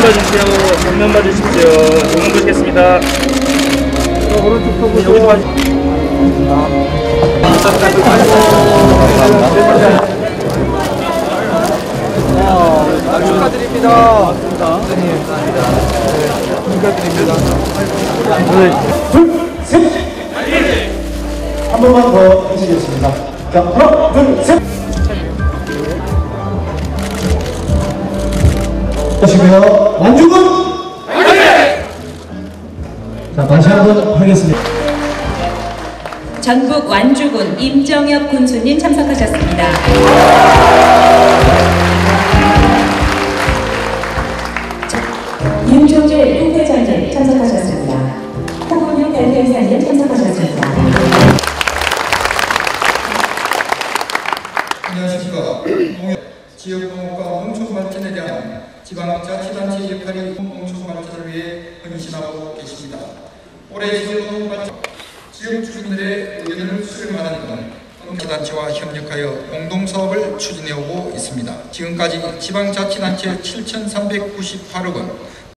봐주세요. 정면 봐주십시오. 조금 보겠습니다. 오른쪽도 보세요. 여기서 봐주세요. 축하드립니다. 축하드립니다. 둘, 셋. 한 번만 더 해주시겠습니다. 자, 하나, 둘, 셋. 하시고요. 완주군. 자, 다시 한번 하겠습니다. 전북 완주군 임정엽 군수님 참석하셨습니다. 윤종길 후대장님 참석하셨습니다. 홍문용 대표이사님 참석하셨습니다. 안녕하십니까. 지역농업과 농촌 발전에 대한 지방자치단체 역할이 농촌 발전을 위해 헌신하고 계십니다. 올해 발전, 지역 주민들의 의견을 수렴하는 건 농자단체와 협력하여 공동사업을 추진해오고 있습니다. 지금까지 지방자치단체 7,398억 원,